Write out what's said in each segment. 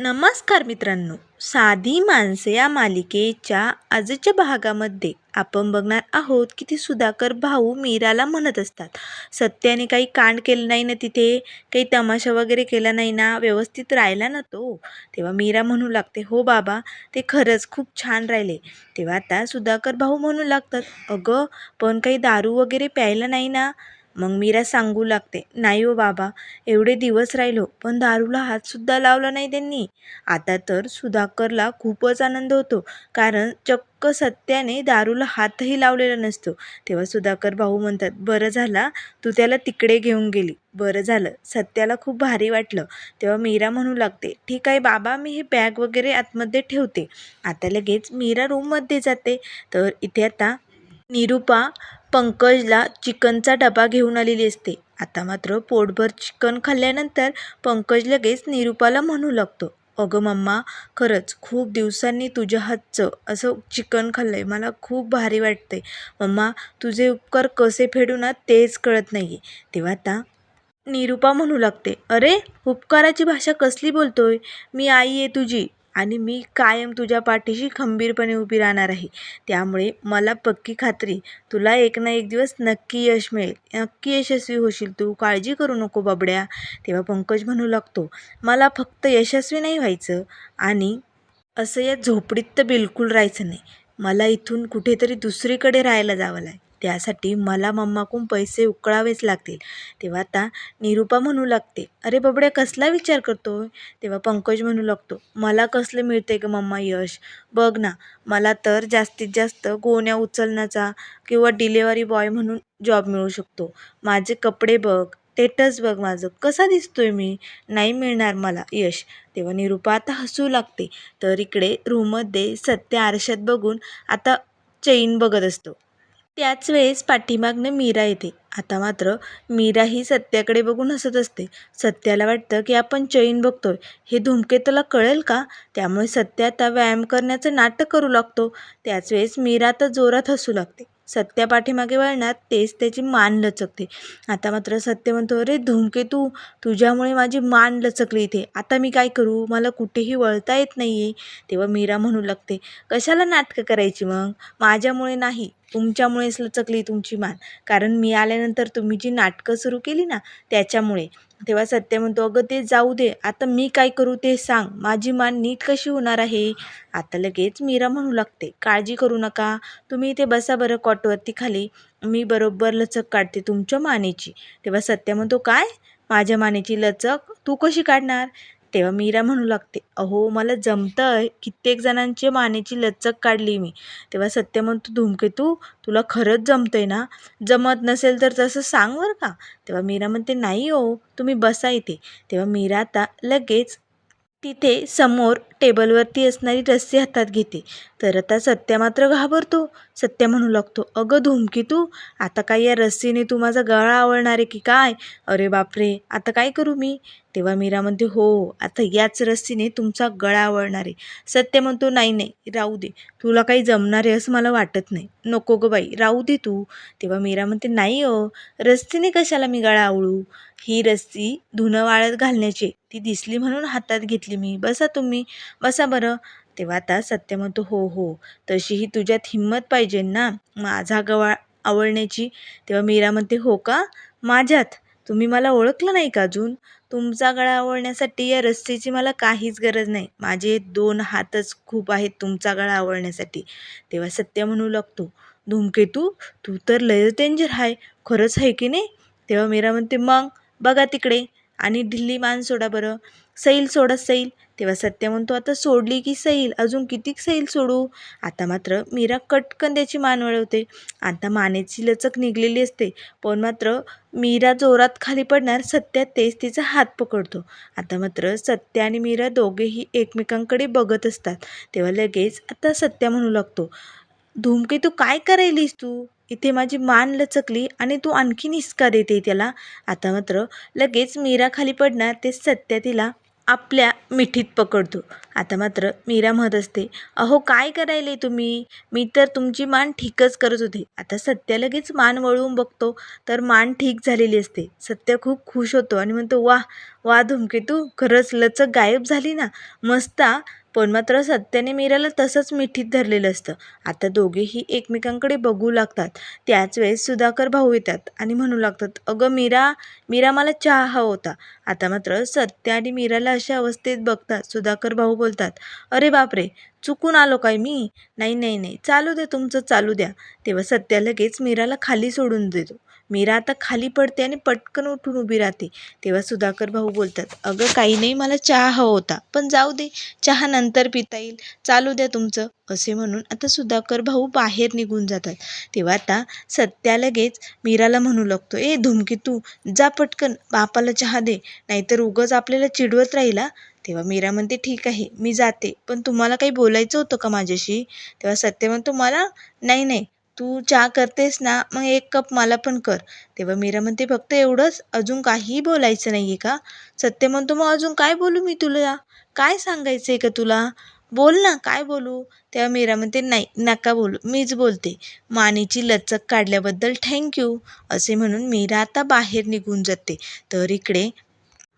नमस्कार मित्रांनो. साधी माणसे या मालिकेच्या आजच्या भागामध्ये आपण बघणार आहोत की ती सुधाकर भाऊ मीराला म्हणत असतात. सत्याने काही कांड केलं नाही ना तिथे काही तमाशा वगैरे केला नाही ना व्यवस्थित राहिला ना तो. तेव्हा मीरा म्हणू लागते हो बाबा ते खरंच खूप छान राहिले. तेव्हा आता सुधाकर भाऊ म्हणू लागतात अगं पण काही दारू वगैरे प्यायला नाही ना? मग मीरा सांगू लागते नाही हो बाबा एवढे दिवस राहिलो पण दारूला हातसुद्धा लावला नाही त्यांनी. आता तर सुधाकरला खूपच आनंद होतो कारण चक्क सत्याने दारूला हातही लावलेला नसतो. तेव्हा सुधाकर भाऊ म्हणतात बरं झाला तू त्याला तिकडे घेऊन गेली. बरं झालं सत्याला खूप भारी वाटलं. तेव्हा मीरा म्हणू लागते ठीक आहे बाबा मी हे बॅग वगैरे आतमध्ये ठेवते. आता लगेच मीरा रूममध्ये जाते. तर इथे आता निरूपा पंकजला चिकनचा डबा घेऊन आलेली असते. आता मात्र पोटभर चिकन खाल्ल्यानंतर पंकज लगेच निरूपाला म्हणू लागतो अगं मम्मा खरंच खूप दिवसांनी तुझ्या हातचं असं चिकन खाल्लं आहे मला खूप भारी वाटते मम्मा तुझे उपकार कसे फेडू ना तेच कळत नाही आहे तेव्हा आता निरूपा म्हणू लागते अरे उपकाराची भाषा कसली बोलतोय? मी आई आहे तुझी आणि मी कायम तुझ्या पाठीशी खंबीरपणे उभी राहणार आहे. त्यामुळे मला पक्की खात्री तुला एक ना एक दिवस नक्की यश मिळेल. नक्की यशस्वी होशील तू. काळजी करू नको बाबड्या. तेव्हा पंकज म्हणू लागतो मला फक्त यशस्वी नाही व्हायचं आणि असं या झोपडीत तर बिलकुल राहायचं नाही. मला इथून कुठेतरी दुसरीकडे राहायला जावं लागेल. त्यासाठी मला मम्माकडून पैसे उकळावेच लागतील. तेव्हा आता निरूपा म्हणू लागते अरे बाबड्या कसला विचार करतोय? तेव्हा पंकज म्हणू लागतो मला कसलं मिळते ग मम्मा यश? बघ ना मला तर जास्तीत जास्त गोण्या उचलण्याचा किंवा डिलेवरी बॉय म्हणून जॉब मिळू शकतो. माझे कपडे बघ स्टेटस बघ माझं कसा दिसतोय मी? नाही मिळणार मला यश. तेव्हा निरूपा आता हसू लागते तर इकडे रूममध्ये सत्य आरशात बघून आता चैन बघत असतो. त्याच वेळेस पाठीमागनं मीरा येते. आता मात्र मीरा ही सत्याकडे बघून हसत असते. सत्याला वाटतं की आपण चैन बघतोय. हे धूमकेतूला कळेल का? त्यामुळे सत्य आता व्यायाम करण्याचं नाटक करू लागतो. त्याच वेळेस मीरा आता जोरात हसू लागते. सत्या पाठीमागे वळणार तेच त्याची मान लचकते. आता मात्र सत्य म्हणतो अरे धूमकेतू तुझ्यामुळे माझी मान लचकली इथे. आता मी काय करू? मला कुठेही वळता येत नाही आहे तेव्हा मीरा म्हणू लागते कशाला नाटकं करायची मग? माझ्यामुळे नाही. तुमच्यामुळेच लचकली तुमची मान. कारण मी आल्यानंतर तुम्ही जी नाटकं सुरू केली ना त्याच्यामुळे. तेव्हा सत्य म्हणतो अगं ते जाऊ दे. आता मी काय करू ते सांग. माझी मान नीट कशी होणार आहे? आता लगेच मीरा म्हणू लागते काळजी करू नका. तुम्ही इथे बसा बरं कॉटवरती खाली. मी बरोबर लचक काढते तुमच्या मानेची. तेव्हा सत्य म्हणतो काय? माझ्या मानेची लचक? तू कशी काढणार? तेव्हा मीरा म्हणू लागते अहो मला जमतं कित्येक जणांची मानेची लचक काढली मी. तेव्हा सत्य म्हणतो धूमकेतू तुला खरंच जमतंय ना? जमत नसेल तर तसं सांग बरं का. तेव्हा मीरा म्हणते नाही हो तुम्ही बसा इथे. तेव्हा मीरा आता लगेच तिथे समोर टेबलवरती असणारी रस्सी हातात घेते. तर आता सत्या मात्र घाबरतो. सत्या म्हणू लागतो. अगं धुमकी तू आता काय या रस्सीने तू माझा गळा आवळणार आहे की काय? अरे बापरे आता काय करू मी? तेव्हा मीरा म्हणते हो आता याच रस्सीने तुमचा गळा आवळणार आहे. सत्य म्हणतो नाही नाही राहू दे. तुला काही जमणार आहे असं मला वाटत नाही. नको गं बाई राहू दे तू. तेव्हा मीरा म्हणते नाही हो रस्सीने कशाला मी गळा आवळू? ही रस्सी धुणं वाळत घालण्याची ती दिसली म्हणून हातात घेतली मी. बसा तुम्ही. बसा बरं. तेव्हा आता सत्य म्हणतो हो हो तशीही तुझ्यात हिंमत पाहिजे ना? माझा गवा आवळण्याची. तेव्हा मीरा म्हणते हो का? माझ्यात? तुम्ही मला ओळखलं नाही का अजून? तुमचा गळा आवळण्यासाठी या रस्सीची मला काहीच गरज नाही. माझे दोन हातच खूप आहेत तुमचा गळा आवळण्यासाठी. तेव्हा सत्य म्हणू लागतो धूमकेतू तू? तर लयच डेंजर आहे. खरंच आहे की नाही? तेव्हा मीरा म्हणते मग बघा तिकडे. आणि ढिल्ली मान सोडा बरं. सैल सोडा सैल. तेव्हा सत्य म्हणतो आता सोडली की सैल? अजून किती सैल सोडू? आता मात्र मीरा कटकन त्याची मान वळवते. आता मानेची लचक निघलेली असते. पण मात्र मीरा जोरात खाली पडणार सत्या तेच तिचा हात पकडतो. आता मात्र सत्या आणि मीरा दोघेही एकमेकांकडे बघत असतात. तेव्हा लगेच आता सत्या म्हणू लागतो धूमके तू काय करायलीस तू? इथे माझी मान लचकली आणि तू आणखीन हिसका देते त्याला. आता मात्र लगेच मीरा खाली पडणार ते सत्या तिला आपल्या मिठीत पकडतो. आता मात्र मीरा म्हणत असते अहो काय करायले तुम्ही? मी तर तुमची मान ठीकच करत होते. आता सत्या लगेच मान वळवून बघतो तर मान ठीक झालेली असते. सत्य खूप खुश होतो आणि म्हणतो वा वा धूमकेतू खरंच लचक गायब झाली ना. मस्ता पण मात्र सत्याने मीराला तसंच मिठीत धरलेलं असतं. आता दोघेही एकमेकांकडे बघू लागतात. त्याच वेळेस सुधाकर भाऊ येतात आणि म्हणू लागतात अगं मीरा मीरा मला चहा हवा होता. आता मात्र सत्य आणि मीराला अशा अवस्थेत बघतात सुधाकर भाऊ बोलतात अरे बापरे चुकून आलो काय मी? नाही नाही नाही चालू द्या तुमचं चालू द्या. तेव्हा सत्या लगेच मीराला खाली सोडून देतो. मीरा आता खाली पडते आणि पटकन उठून उभी राहते. तेव्हा सुधाकर भाऊ बोलतात अगं काही नाही मला चहा हवा होता. पण जाऊ दे चहा नंतर पिता येईल. चालू द्या तुमचं. असे म्हणून आता सुधाकर भाऊ बाहेर निघून जातात. तेव्हा आता सत्या लगेच मीराला म्हणू लागतो ए धुमकी तू जा पटकन बापाला चहा दे. नाहीतर उगच आपल्याला चिडवत राहिला. तेव्हा मीरा म्हणते ठीक आहे मी जाते. पण तुम्हाला काही बोलायचं होतं का माझ्याशी? तेव्हा सत्य म्हणतो मला? नाही नाही. तू चहा करतेस ना मग एक कप मला पण कर. तेव्हा मीरा म्हणते फक्त एवढंच? अजून काहीही बोलायचं नाही आहे का? सत्य म्हणतो मग अजून काय बोलू मी तुला? काय सांगायचं आहे का तुला? बोल ना काय बोलू? तेव्हा मीरा म्हणते नाही नका बोलू मीच बोलते. मानेची लचक काढल्याबद्दल थँक्यू असे म्हणून मीरा आता बाहेर निघून जाते. तर इकडे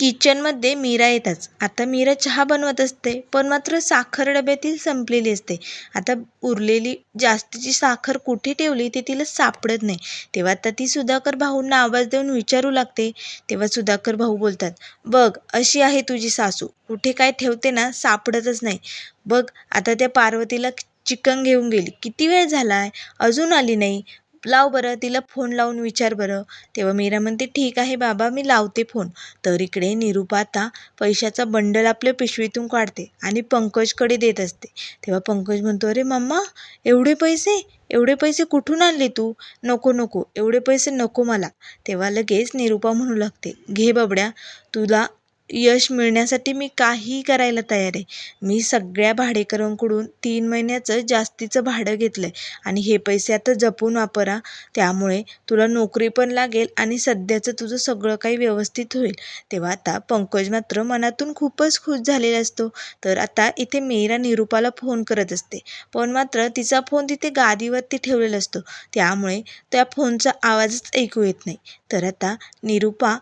किचनमध्ये मीरा येताच. आता मीरा चहा बनवत असते पण मात्र साखर डब्यातील संपलेली असते. आता उरलेली जास्तीची साखर कुठे ठेवली ते तिला सापडत नाही. तेव्हा आता ती सुधाकर भाऊंना आवाज देऊन विचारू लागते. तेव्हा सुधाकर भाऊ बोलतात बघ अशी आहे तुझी सासू. कुठे काय ठेवते ना सापडतच नाही. बघ आता त्या पार्वतीला चिकन घेऊन गेली. किती वेळ झाला आहे अजून आली नाही. लाव बरं तिला फोन लावून विचार बरं. तेव्हा मीरा म्हणते ठीक आहे बाबा मी लावते फोन. तर इकडे निरूपा आता पैशाचा बंडल आपल्या पिशवीतून काढते आणि पंकजकडे देत असते. तेव्हा पंकज म्हणतो अरे मम्मा एवढे पैसे? एवढे पैसे कुठून आणले तू? नको नको एवढे पैसे नको मला. तेव्हा लगेच निरूपा म्हणू लागते घे बाबड्या तुला यश मिळण्यासाठी मी काहीही करायला तयार आहे. मी सगळ्या भाडेकरांकडून तीन महिन्याचं जास्तीचं भाडं घेतलं आहे आणि हे पैसे आता जपून वापरा. त्यामुळे तुला नोकरी पण लागेल आणि सध्याचं तुझं सगळं काही व्यवस्थित होईल. तेव्हा आता पंकज मात्र मनातून खूपच खुश झालेला असतो. तर आता इथे मीरा निरूपाला फोन करत असते. पण मात्र तिचा फोन तिथे गादीवरती ठेवलेला असतो. त्यामुळे त्या फोनचा आवाजच ऐकू येत नाही. तर आता निरूपा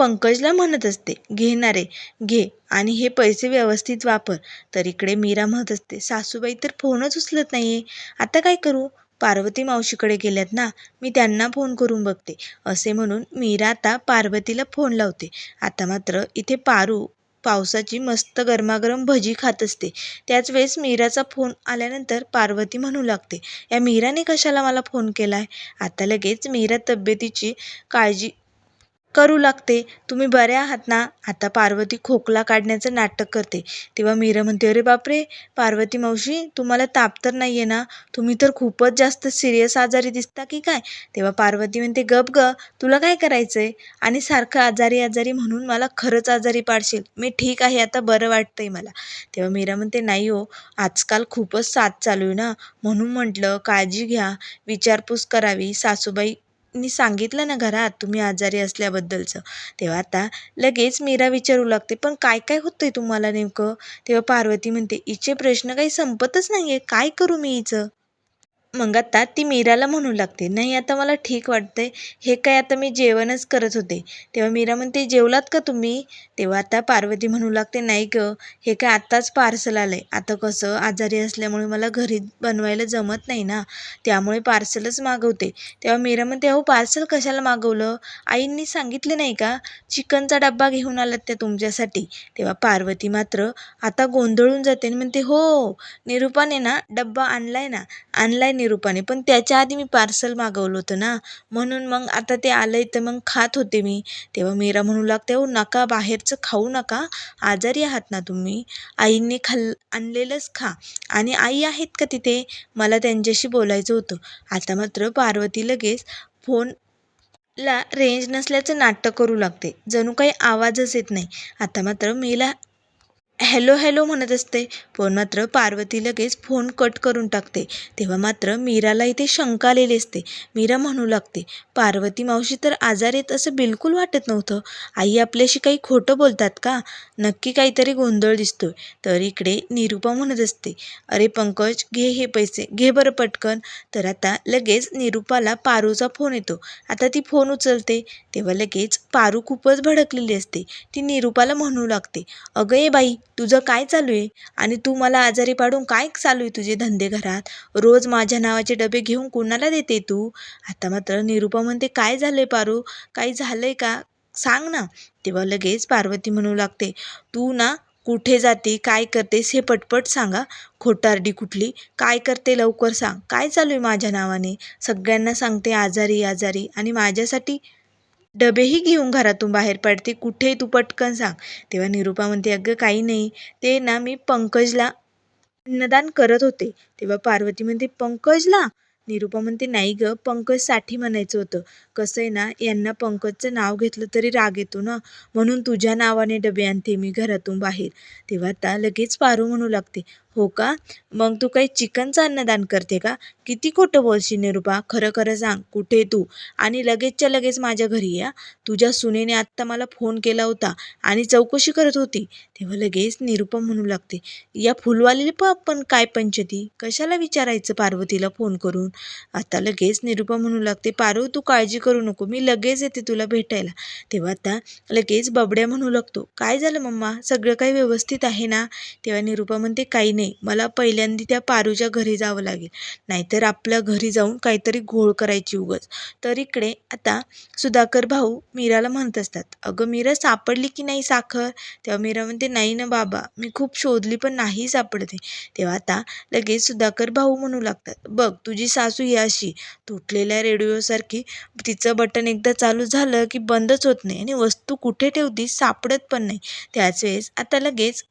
पंकजला म्हणत असते घेणारे घे आणि हे पैसे व्यवस्थित वापर. तर इकडे मीरा म्हणत असते सासूबाई तर फोनच उचलत नाही आहे आता काय करू? पार्वती मावशीकडे गेल्यात ना मी त्यांना फोन करून बघते. असे म्हणून मीरा आता पार्वतीला फोन लावते. आता मात्र इथे पारू पावसाची मस्त गरमागरम भजी खात असते. त्याच वेळेस मीराचा फोन आल्यानंतर पार्वती म्हणू लागते या मीराने कशाला मला फोन केला आहे आता लगेच मीरा तब्येतीची काळजी करू लागते. तुम्ही बरे आहात ना? आता पार्वती खोकला काढण्याचं नाटक करते. तेव्हा मीरा म्हणते अरे बापरे! पार्वती मावशी तुम्हाला ताप तर नाही आहे ना? तुम्ही तर खूपच जास्त सिरियस आजारी दिसता की काय? तेव्हा पार्वती म्हणते गप ग तुला काय करायचं आहे आणि सारखं आजारी आजारी म्हणून मला खरंच आजारी पाडशील. मी ठीक आहे आता बरं वाटतंय मला. तेव्हा मीरा म्हणते नाही हो आजकाल खूपच साथ चालू आहे ना? म्हणून म्हटलं काळजी घ्या. विचारपूस करावी. सासूबाई मी सांगितलं ना घरात तुम्ही आजारी असल्याबद्दलचं. तेव्हा आता लगेच मीरा विचारू लागते पण काय काय होतं आहे तुम्हाला नेमकं? तेव्हा पार्वती म्हणते हिचे प्रश्न काही संपतच नाही आहे काय करू मी हिचं मग आता ती मीराला म्हणू लागते नाही आता मला ठीक वाटतंय. हे काय आता मी जेवणच करत होते. तेव्हा मीरा म्हणते जेवलात का तुम्ही? तेव्हा आता पार्वती म्हणू लागते नाही गं हे काय आत्ताच पार्सल आलं आहे आता कसं? आजारी असल्यामुळे मला घरी बनवायला जमत नाही ना. त्यामुळे पार्सलच मागवते. तेव्हा मीरा म्हणते अहो पार्सल कशाला मागवलं? आईंनी सांगितले नाही का? चिकनचा डब्बा घेऊन आलात त्या तुमच्यासाठी. तेव्हा पार्वती मात्र आता गोंधळून जाते आणि म्हणते हो निरूपाने ना डब्बा आणलाय ना. आणलाय निरूपाने. पण त्याच्या आधी मी पार्सल मागवलं होतं ना. म्हणून मग आता ते आलं आहे तर मग खात होते मी. तेव्हा मीरा म्हणू लागते हो नका बाहेरचं खाऊ नका. आजारी आहात ना तुम्ही. आईंनी खाल आणलेलंच खा. आणि आई आहेत का तिथे? मला त्यांच्याशी बोलायचं होतं. आता मात्र पार्वती लगेच फोन ला रेंज नसल्याचं नाटक करू लागते. जणू काही आवाजच येत नाही. आता मात्र मीला हॅलो हॅलो म्हणत असते. पण मात्र पार्वती लगेच फोन कट करून टाकते. तेव्हा मात्र मीराला इथे शंका आलेली असते. मीरा म्हणू लागते पार्वती मावशी तर आजार असं बिलकुल वाटत नव्हतं. आई आपल्याशी काही खोटं बोलतात का? नक्की काहीतरी गोंधळ दिसतोय. तर इकडे निरुपा म्हणत असते अरे पंकज घे हे पैसे घे बरं पटकन. तर आता लगेच निरुपाला पारूचा फोन येतो. आता ती फोन उचलते. तेव्हा लगेच पारू खूपच भडकलेली असते. ती निरुपाला म्हणू लागते अगं ये बाई तुझं काय चालू आहे? आणि तू मला आजारी पाडून काय चालू आहे तुझे धंदे घरात? रोज माझ्या नावाचे डबे घेऊन कोणाला देते तू? आता मात्र निरुपा म्हणते काय झालंय पारू? काही झालंय का? सांग ना. तेव्हा लगेच पार्वती म्हणू लागते तू ना कुठे जाते? काय करतेस? हे पटपट सांगा. खोटारडी कुठली? काय करते? लवकर सांग. काय चालू आहे माझ्या नावाने? सगळ्यांना सांगते आजारी आजारी. आणि माझ्यासाठी डबेही घेऊन घरातून बाहेर पडते. कुठे तू पटकन सांग. तेव्हा निरुपा म्हणते अगं काही नाही. ते ना मी पंकजला अन्नदान करत होते. तेव्हा पार्वती म्हणते पंकजला? निरुपा म्हणते नाही ग पंकजसाठी म्हणायचं होतं. कसं आहे ना यांना पंकजचं नाव घेतलं तरी राग येतो ना. म्हणून तुझ्या नावाने डबे आणते मी घरातून बाहेर. तेव्हा आता लगेच पारू म्हणू लागते. हो का? मग तू काही चिकनचं अन्नदान करते का? किती खोटं बोलशील निरुपा? खरं खरं सांग. कुठे तू? आणि लगेचच्या लगेच माझ्या घरी या. तुझ्या सुनेने आत्ता मला फोन केला होता आणि चौकशी करत होती. तेव्हा लगेच निरुपा म्हणू लागते या फुलवालीला पण आपण काय पंचती? कशाला विचारायचं पार्वतीला फोन करून? आता लगेच निरुपा म्हणू लागते पारू तू काळजी करू नको. मी लगेच येते तुला भेटायला. तेव्हा आता लगेच बबड्या म्हणू लागतो काय झालं मम्मा? सगळं काही व्यवस्थित आहे ना? तेव्हा निरुपा म्हणते काही नाही मला पहिल्यांदा त्या पारूच्या घरी जावं लागेल. नाहीतर आपल्या घरी जाऊन काहीतरी घोळ करायची उगच. तर इकडे आता सुधाकर भाऊ मीराला म्हणत असतात अगं मीरा सापडली की नाही साखर? तेव्हा मीरा म्हणते नाही ना बाबा मी खूप शोधली पण नाही सापडते. तेव्हा आता लगेच सुधाकर भाऊ म्हणू लागतात बघ तुझी सासू ही अशी तुटलेल्या रेडिओसारखी तिचं बटन एकदा चालू झालं की बंदच होत नाही आणि वस्तू कुठे ठेवती सापडत पण नाही. त्याच वेळेस आता लगेच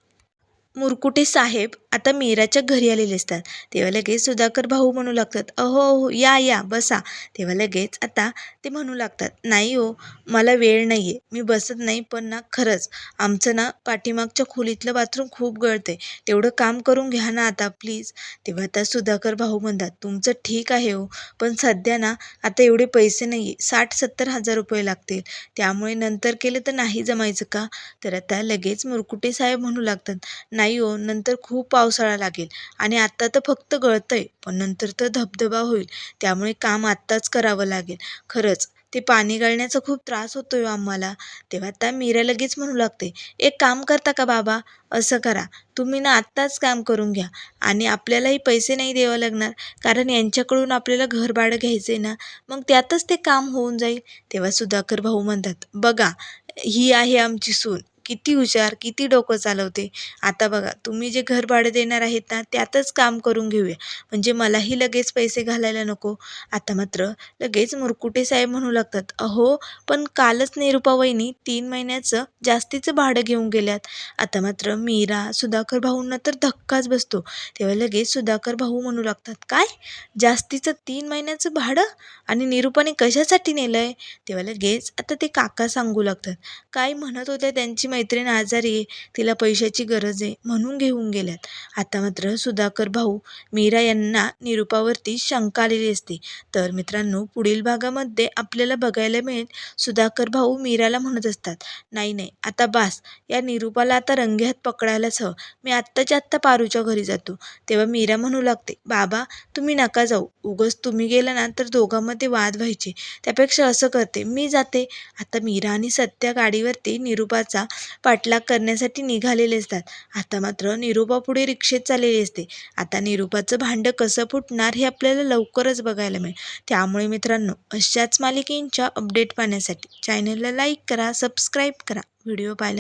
मुरकुटे साहेब आता मीराच्या घरी आलेले असतात. तेव्हा लगेच सुधाकर भाऊ म्हणू लागतात अहो अहो या या बसा. तेव्हा लगेच आता ते म्हणू लागतात नाही हो मला वेळ नाही आहे मी बसत नाही पण ना खरंच आमचं ना पाठीमागच्या खोलीतलं बाथरूम खूप गळतं आहे तेवढं काम करून घ्या ना आता प्लीज. तेव्हा आता सुधाकर भाऊ म्हणतात तुमचं ठीक आहे हो पण सध्या ना आता एवढे पैसे नाही आहे साठ सत्तर हजार रुपये लागतील त्यामुळे नंतर केलं तर नाही जमायचं का? तर आता लगेच मुरकुटे साहेब म्हणू लागतात नाही हो नंतर खूप पावसाळा लागेल. आणि आत्ता तर फक्त गळतंय पण नंतर तर धबधबा होईल. त्यामुळे काम आत्ताच करावं लागेल. खरंच ते पाणी गळण्याचा खूप त्रास होतो आहे हो आम्हाला. तेव्हा आता मीरा लगेच म्हणू लागते एक काम करता का बाबा? असं करा. तुम्ही ना आत्ताच काम करून घ्या. आणि आपल्यालाही पैसे नाही द्यावं लागणार कारण यांच्याकडून आपल्याला घर भाडं घ्यायचं आहे ना. मग त्यातच ते काम होऊन जाईल. तेव्हा सुधाकर भाऊ म्हणतात बघा ही आहे आमची सून. किती हुशार किती डोकं चालवते. आता बघा तुम्ही जे घर भाडं देणार आहेत ना त्यातच काम करून घेऊया. म्हणजे मलाही लगेच पैसे घालायला नको. आता मात्र लगेच मुरकुटे साहेब म्हणू लागतात अहो पण कालच निरुपा वहिनी तीन महिन्याचं जास्तीचं भाडं घेऊन गेल्यात. आता मात्र मीरा सुधाकर भाऊंना तर धक्काच बसतो. तेव्हा लगेच सुधाकर भाऊ म्हणू लागतात काय? जास्तीचं तीन महिन्याचं भाडं? आणि निरुपाने कशासाठी नेलं आहे तेव्हा लगेच आता ते काका सांगू लागतात. काय म्हणत होत्या त्यांची मैत्रीण आजारी आहे तिला पैशाची गरज आहे म्हणून घेऊन गेल्यात. आता मात्र सुधाकर भाऊ मीरा यांना निरुपावरती शंका आलेली असते. तर मित्रांनो पुढील भागामध्ये आपल्याला बघायला मिळेल सुधाकर भाऊ मीराला म्हणत असतात नाही नाही आता बास या निरुपाला आता रंगेहात पकडायलाच हवं. मी आत्ताच्या आत्ता पारूच्या घरी जातो. तेव्हा मीरा म्हणू लागते बाबा तुम्ही नका जाऊ. उगस तुम्ही गेला ना तर दोघांमध्ये वाद व्हायचे. त्यापेक्षा असं करते मी जाते. आता मीरा आणि सत्या गाडीवरती निरुपाचा पाठलाग करण्यासाठी निघालेले असतात. आता मात्र निरुपा पुढे रिक्षेत चाललेली असते. आता निरुपाचं भांडं कसं फुटणार हे आपल्याला लवकरच बघायला मिळेल. त्यामुळे मित्रांनो अशाच मालिकेंच्या अपडेट पाहण्यासाठी चॅनलला लाईक करा सबस्क्राईब करा. व्हिडिओ पाहिला